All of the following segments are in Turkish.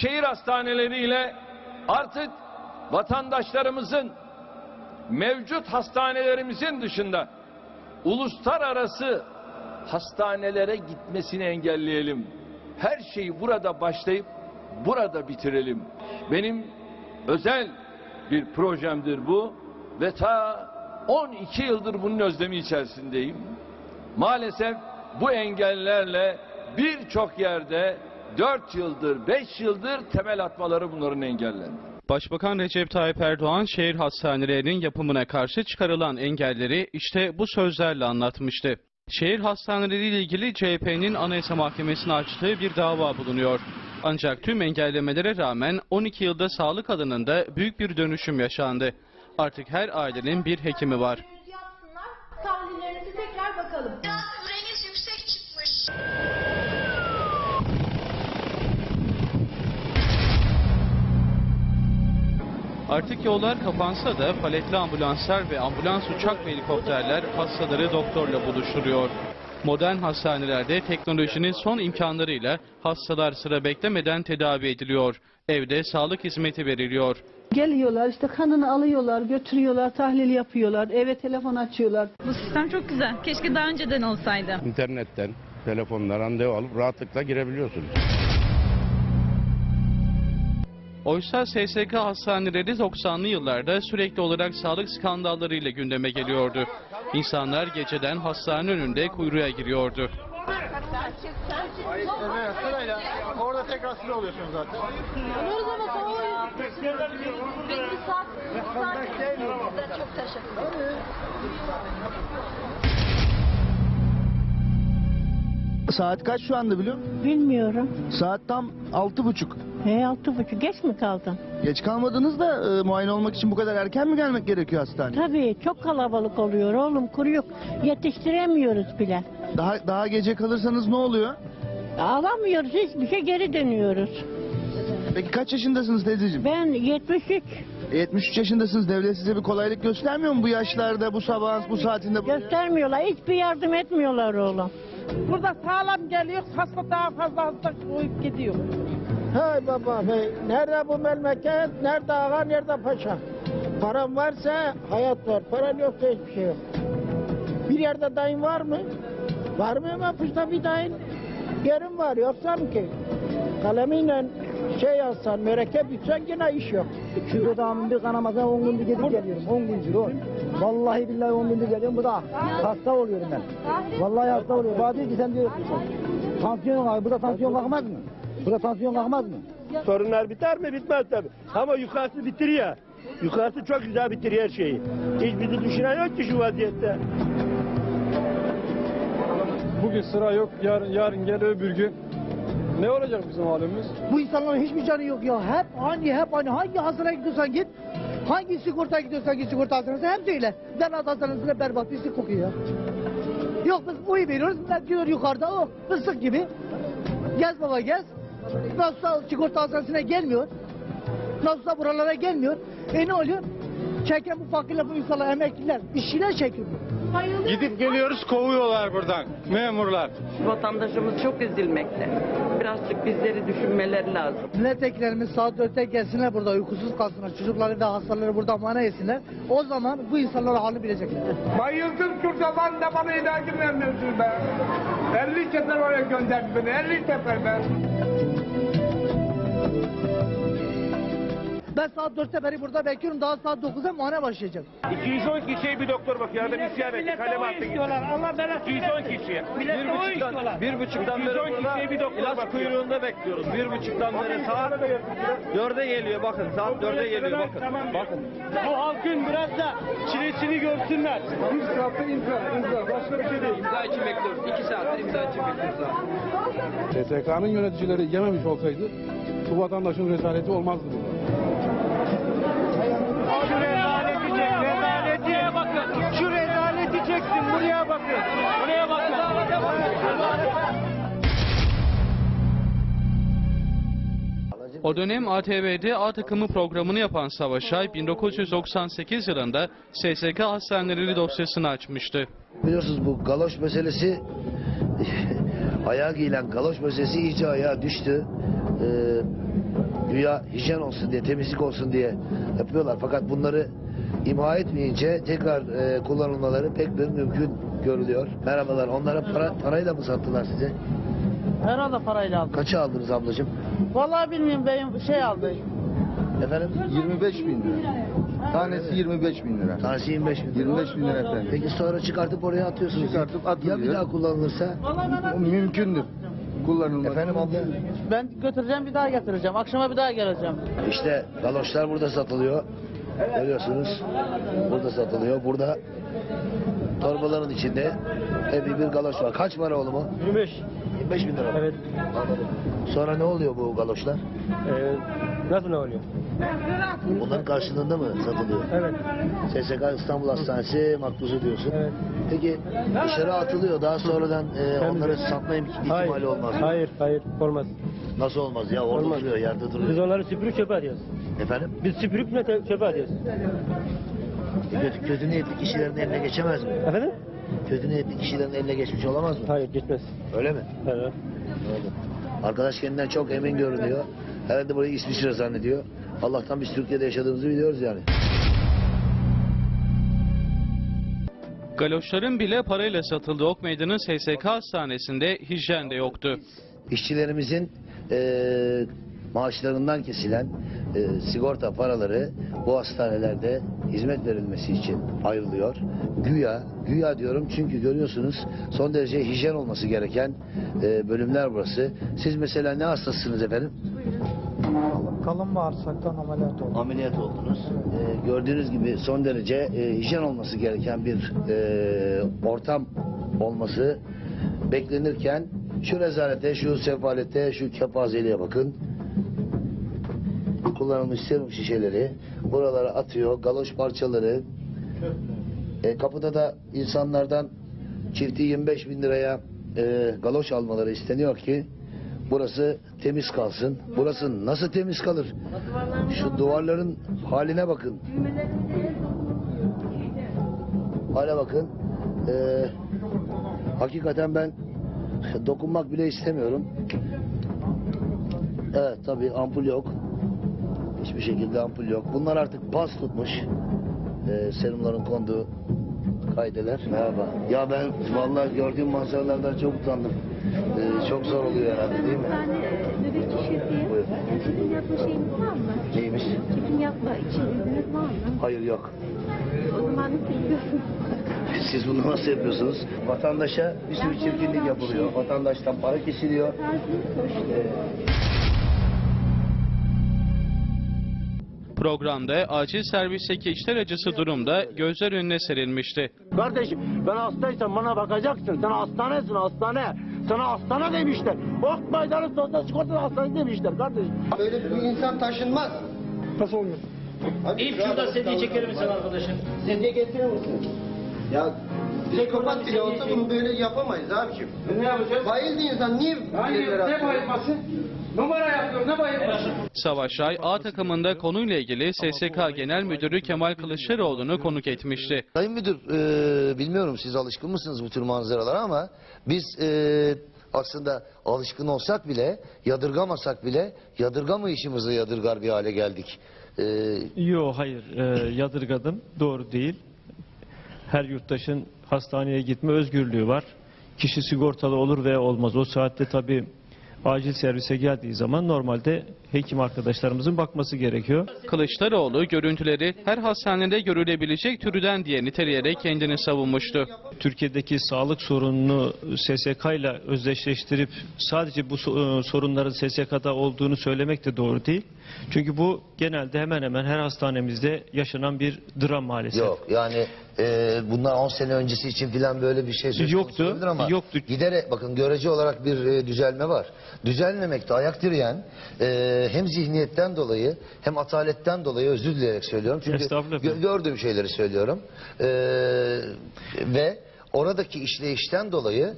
şehir hastaneleriyle artık vatandaşlarımızın mevcut hastanelerimizin dışında uluslararası hastanelere gitmesini engelleyelim. Her şeyi burada başlayıp burada bitirelim. Benim özel bir projemdir bu ve ta 12 yıldır bunun özlemi içerisindeyim. Maalesef bu engellerle birçok yerde 4 yıldır, 5 yıldır temel atmaları bunların engellendi. Başbakan Recep Tayyip Erdoğan şehir hastanelerinin yapımına karşı çıkarılan engelleri işte bu sözlerle anlatmıştı. Şehir hastaneleriyle ilgili CHP'nin Anayasa Mahkemesi'ne açtığı bir dava bulunuyor. Ancak tüm engellemelere rağmen 12 yılda sağlık alanında büyük bir dönüşüm yaşandı. Artık her ailenin bir hekimi var. Tahlillerinizi tekrar bakalım. Artık yollar kapansa da paletli ambulanslar ve ambulans uçak ve helikopterler hastaları doktorla buluşturuyor. Modern hastanelerde teknolojinin son imkanlarıyla hastalar sıra beklemeden tedavi ediliyor. Evde sağlık hizmeti veriliyor. Geliyorlar işte kanını alıyorlar, götürüyorlar, tahlil yapıyorlar, eve telefon açıyorlar. Bu sistem çok güzel. Keşke daha önceden olsaydı. İnternetten, telefonla randevu alıp rahatlıkla girebiliyorsunuz. Oysa SSK hastaneleri 90'lı yıllarda sürekli olarak sağlık skandallarıyla gündeme geliyordu. İnsanlar geceden hastane önünde kuyruğa giriyordu. Orada tekrar sıra oluyorsunuz zaten. Oluyoruz ama kovalıyoruz. Saat, bir saat. Çok teşekkür ederim. Saat kaç şu anda biliyor musun? Bilmiyorum. Saat tam altı buçuk. He altı buçuk geç mi kaldın? Geç kalmadınız da e, muayene olmak için bu kadar erken mi gelmek gerekiyor hastaneye? Tabii çok kalabalık oluyor oğlum kuru yok. Yetiştiremiyoruz bile. Daha daha gece kalırsanız ne oluyor? Alamıyoruz hiçbir şey geri dönüyoruz. Peki kaç yaşındasınız teyzeciğim? Ben 73 73 yaşındasınız. Devlet size bir kolaylık göstermiyor mu bu yaşlarda, bu sabahın bu saatinde? göstermiyorlar. Hiçbir yardım etmiyorlar oğlum. Burada sağlam geliyor, hasta daha fazla hasta uyup gidiyor. Hey baba hey, nerede bu memleket, nerede ağa, nerede paşa? Param varsa hayat var, paran yoksa hiçbir şey yok. Bir yerde dayın var mı? Var mı ama fışta bir dayın? Yerim var, yoksa mı ki? Kalemiyle şey yazsan, mürekkep içsen yine iş yok. Şurada damın bir kanamasına 10 gündür gidip geliyorum. 10 gündür o. Vallahi billahi 10 gündür geliyorum. Bu da hasta oluyorum ben. Vallahi hasta oluyorum. Bana diyor ki sen diyor tansiyon var. Burada tansiyon kalkmaz mı? Burada tansiyon kalkmaz mı? Sorunlar biter mi? Bitmez tabii. Ama yukarısı bitiriyor. Yukarısı çok güzel bitiriyor her şeyi. Hiç bizi düşünen yok ki şu vaziyette. Bugün sıra yok, yarın, yarın gel öbür gün. Ne olacak bizim halimiz? Bu insanların hiçbir canı yok ya. Hep aynı, hep aynı. Hangi hastaneye gidiyorsan git. Hangi sigortaya gidiyorsan git sigorta hastanesine hep öyle. Devlet hastanesine berbat bir kokuyor ya. Yok biz uyu veriyoruz. Millet diyor yukarıda o fıstık gibi. Gez baba gez. Nasılsa sigorta hastanesine gelmiyor. Nasılsa buralara gelmiyor. E ne oluyor? Çeken bu fakirler, bu insanlar, emekliler, işçiler çekiyor. Gidip geliyoruz kovuyorlar buradan memurlar. Vatandaşımız çok üzülmekte. Birazcık bizleri düşünmeleri lazım. Milletvekillerimiz saat dörtte gelsinler burada uykusuz kalsınlar. Çocukları da hastaları burada mana yesinler. O zaman bu insanların halini bilecekler. Bayıldım şurada lan da bana ilacı vermiyorsun be. 50 sefer oraya gönderdi beni. 50 sefer be. Ben saat dörtte beri burada bekliyorum. Daha saat 9'da muayene başlayacak. 210 kişiye bir doktor bakıyor. Bir isyan etti. Kalem attı istiyorlar. Allah belasını 210 kişiye. O istiyorlar. Bir buçuktan beri burada bir doktor ilaç bakıyor. kuyruğunda bekliyoruz. Bir buçuktan beri saat dörde geliyor bakın. Saat dörde geliyor bakın. Bakın. Bu halkın biraz da çilesini görsünler. Bir saatte imza, imza. Başka bir şey değil. İmza için bekliyoruz. 2 saattir imza için bekliyoruz SSK'nın yöneticileri yememiş olsaydı bu vatandaşın rezaleti olmazdı burada. Şu rezaleti çek. Rezaleti. bakın. Şu rezaleti çeksin. Buraya bakın. Buraya bakın. O dönem ATV'de A takımı programını yapan Savaşay 1998 yılında SSK hastaneleri dosyasını açmıştı. Biliyorsunuz bu galoş meselesi ayağa giyilen galoş meselesi iyice ayağa düştü. Ee, güya hijyen olsun diye, temizlik olsun diye yapıyorlar. Fakat bunları imha etmeyince tekrar e, kullanılmaları pek bir mümkün görülüyor. Merhabalar. Onlara para, parayla mı sattılar size? Herhalde parayla aldı. Kaça aldınız ablacığım? Vallahi bilmiyorum beyim şey aldı. Efendim? 25 bin lira. Tanesi 25 bin lira. Tanesi 25 bin lira. 25 bin lira efendim. Peki sonra çıkartıp oraya atıyorsunuz. Çıkartıp Ya atılıyor. bir daha kullanılırsa? O mümkündür. Kullanılması. Efendim abla? Ben götüreceğim bir daha getireceğim. Akşama bir daha geleceğim. İşte galoşlar burada satılıyor. Görüyorsunuz. Burada satılıyor. Burada torbaların içinde epey bir galoş var. Kaç para oğlum o? 25. 25 bin lira. Evet. Anladım. Sonra ne oluyor bu galoşlar? Ee, nasıl ne oluyor? Bunların karşılığında mı satılıyor? Evet. SSK İstanbul Hastanesi makbuzu diyorsun. Evet. Peki dışarı atılıyor. Daha sonradan e, onları satma im- ihtimali Hayır. olmaz mı? Hayır, hayır. Olmaz. Nasıl olmaz ya? Orada Olmaz. duruyor, yerde Biz duruyor. onları süpürüp çöpe atıyoruz. Efendim? Biz süpürüp ne te- çöpe atıyoruz. E, Kötü, kötü niyetli kişilerin eline geçemez mi? Efendim? Kötü niyetli kişilerin eline geçmiş olamaz mı? Hayır, gitmez. Öyle mi? Evet. Arkadaş kendinden çok emin görünüyor. Herhalde burayı İsviçre zannediyor. Allah'tan biz Türkiye'de yaşadığımızı biliyoruz yani. Galoşların bile parayla satıldığı Ok Meydanı SSK hastanesinde hijyen de yoktu. İşçilerimizin eee, maaşlarından kesilen eee, sigorta paraları bu hastanelerde hizmet verilmesi için ayrılıyor. Güya, güya diyorum çünkü görüyorsunuz son derece hijyen olması gereken eee, bölümler burası. Siz mesela ne hastasınız efendim? Kalın bağırsaktan ameliyat oldu. ameliyat oldunuz. Ee, gördüğünüz gibi son derece e, hijyen olması gereken bir e, ortam olması beklenirken şu rezalete, şu sefalete, şu kepazeliğe bakın. Kullanılmış serum şişeleri buralara atıyor, galoş parçaları. E, kapıda da insanlardan çifti 25 bin liraya e, galoş almaları isteniyor ki burası temiz kalsın. Burası nasıl temiz kalır? Şu duvarların haline bakın. Hale bakın. Ee, hakikaten ben dokunmak bile istemiyorum. Evet tabii ampul yok. Hiçbir şekilde ampul yok. Bunlar artık pas tutmuş. Ee, serumların konduğu kaydeler. Merhaba. Ya ben vallahi gördüğüm manzaralardan çok utandım. Ee, çok zor oluyor herhalde değil mi? Nöbetçi şefi. Buyur. Çekim yapma şeyiniz var mı? Neymiş? Çekim yapma için izniniz var mı? Hayır yok. O zaman nasıl gidiyorsunuz? Siz bunu nasıl yapıyorsunuz? Vatandaşa bir sürü çirkinlik yapılıyor. Vatandaştan para kesiliyor. Programda acil servisteki içler acısı durumda gözler önüne serilmişti. Kardeşim ben hastaysam bana bakacaksın. Sen hastanesin hastane. Sana hastane demişler. Ok Maydanı Sosyal Sigorta Hastane demişler kardeşim. Böyle bir insan taşınmaz. Nasıl olmuyor? İlk şurada sedye çekelim misin arkadaşım? Sedye getirir misin? Ya psikopat bile olsa bunu böyle yapamayız abiciğim. Ne yapacağız? Bayıldı insan niye? Hayır ne bayılması? Numara yapıyor ne bayılması? Savaş Ay A takımında konuyla ilgili SSK Genel Müdürü Kemal Kılıçdaroğlu'nu konuk etmişti. Sayın Müdür, e, bilmiyorum siz alışkın mısınız bu tür manzaralara ama biz e, aslında alışkın olsak bile, yadırgamasak bile yadırgamayışımızı yadırgar bir hale geldik. E, Yok hayır e, yadırgadım doğru değil. Her yurttaşın hastaneye gitme özgürlüğü var. Kişi sigortalı olur veya olmaz. O saatte tabii acil servise geldiği zaman normalde hekim arkadaşlarımızın bakması gerekiyor. Kılıçdaroğlu görüntüleri her hastanede görülebilecek türden diye niteleyerek kendini savunmuştu. Türkiye'deki sağlık sorununu SSK ile özdeşleştirip sadece bu e, sorunların SSK'da olduğunu söylemek de doğru değil. Çünkü bu genelde hemen hemen her hastanemizde yaşanan bir dram maalesef. yok yani e, bunlar 10 sene öncesi için filan böyle bir şey söz konusu Yoktu, olabilir ama yoktu. giderek bakın görece olarak bir e, düzelme var. Düzelmemekte ayak direyen e, hem zihniyetten dolayı hem ataletten dolayı özür dileyerek söylüyorum. Çünkü Estağfurullah gö- efendim. gördüğüm şeyleri söylüyorum. E, ve oradaki işleyişten dolayı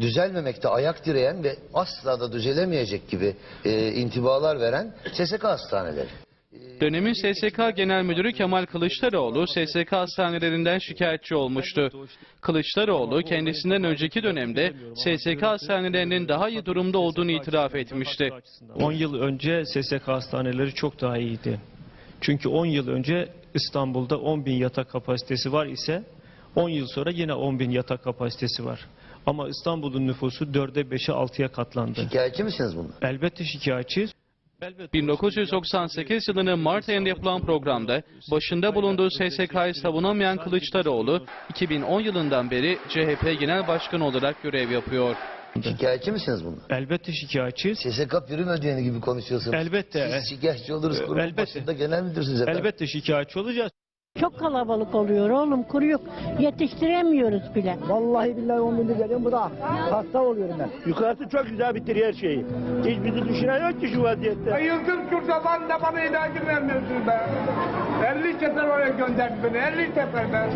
düzelmemekte ayak direyen ve asla da düzelemeyecek gibi e, intibalar veren SSK hastaneleri. Dönemin SSK Genel Müdürü Kemal Kılıçdaroğlu SSK hastanelerinden şikayetçi olmuştu. Kılıçdaroğlu kendisinden önceki dönemde SSK hastanelerinin daha iyi durumda olduğunu itiraf etmişti. 10 yıl önce SSK hastaneleri çok daha iyiydi. Çünkü 10 yıl önce İstanbul'da 10 bin yatak kapasitesi var ise 10 yıl sonra yine 10 bin yatak kapasitesi var. Ama İstanbul'un nüfusu 4'e 5'e 6'ya katlandı. Şikayetçi misiniz bundan? Elbette şikayetçiyiz. 1998 yılının Mart ayında yapılan programda başında bulunduğu SSK'yı savunamayan Kılıçdaroğlu 2010 yılından beri CHP Genel Başkanı olarak görev yapıyor. Şikayetçi misiniz bundan? Elbette şikayetçiyiz. SSK prim ödeyeni gibi konuşuyorsunuz. Elbette. Siz şikayetçi oluruz kurumun Elbette. başında genel müdürsünüz efendim. Elbette şikayetçi olacağız. Çok kalabalık oluyor oğlum kuruyor. Yetiştiremiyoruz bile. Vallahi billahi 10 gündür geliyorum bu da hasta oluyorum ben. Yukarısı çok güzel bitiriyor her şeyi. Hiç bizi düşünen yok ki şu vaziyette. Yıldır şurada sen de bana ilacı vermiyorsun be. 50 sefer oraya gönderdi beni 50 sefer be.